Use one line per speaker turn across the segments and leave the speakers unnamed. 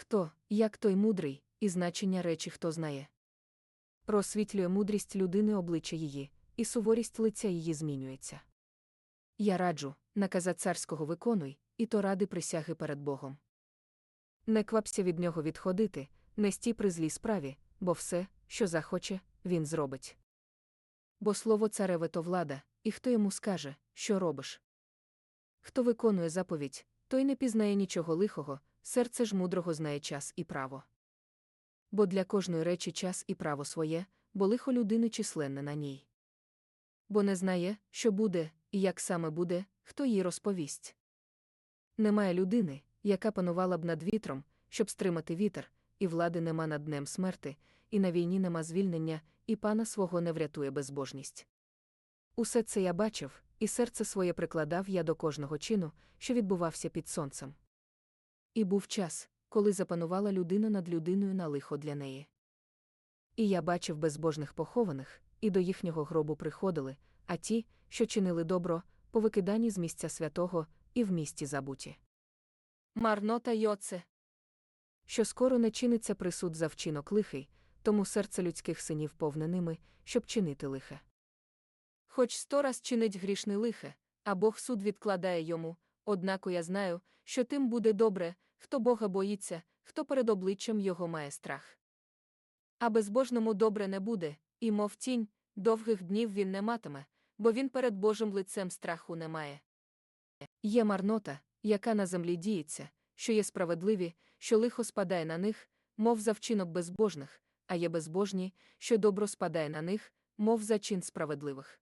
Хто, як той мудрий, і значення речі хто знає. Просвітлює мудрість людини обличчя її, і суворість лиця її змінюється. Я раджу, наказа царського виконуй, і то ради присяги перед Богом. Не квапся від нього відходити, не стій при злій справі, бо все, що захоче, він зробить. Бо слово цареве то влада, і хто йому скаже, що робиш. Хто виконує заповідь, той не пізнає нічого лихого, серце ж мудрого знає час і право. Бо для кожної речі час і право своє, бо лихо людини численне на ній. Бо не знає, що буде, і як саме буде, хто їй розповість. Немає людини, яка панувала б над вітром, щоб стримати вітер, і влади нема над днем смерти, і на війні нема звільнення, і пана свого не врятує безбожність. Усе це я бачив, і серце своє прикладав я до кожного чину, що відбувався під сонцем. І був час, коли запанувала людина над людиною на лихо для неї. І я бачив безбожних похованих, і до їхнього гробу приходили, а ті, що чинили добро, повикидані з місця святого, і в місті забуті. Марнота Йоце. Що скоро не чиниться присуд за вчинок лихий, тому серце людських синів повне ними, щоб чинити лихе. Хоч сто раз чинить грішне лихе, а Бог суд відкладає йому, однако я знаю, що тим буде добре, хто Бога боїться, хто перед обличчям його має страх. А безбожному добре не буде, і, мов тінь, довгих днів він не матиме, бо він перед Божим лицем страху не має. Є марнота, яка на землі діється, що є справедливі, що лихо спадає на них, мов за вчинок безбожних, а є безбожні, що добро спадає на них, мов за чин справедливих.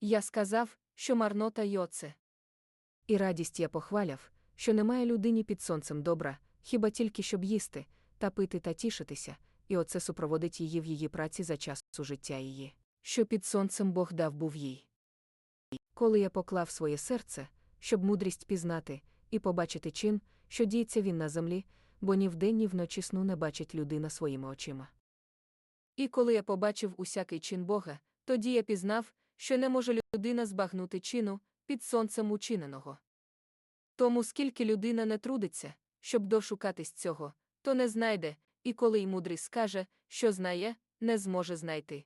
Я сказав, що марнота й оце. І радість я похваляв, що немає людині під сонцем добра, хіба тільки щоб їсти, та пити та тішитися, і оце супроводить її в її праці за часу життя її, що під сонцем Бог дав був їй. Коли я поклав своє серце, щоб мудрість пізнати, і побачити чин, що діється він на землі, бо ні вдень, ні вночі сну не бачить людина своїми очима. І коли я побачив усякий чин Бога, тоді я пізнав, що не може людина збагнути чину під сонцем учиненого. Тому скільки людина не трудиться, щоб дошукатись цього, то не знайде, і коли й мудрий скаже, що знає, не зможе знайти.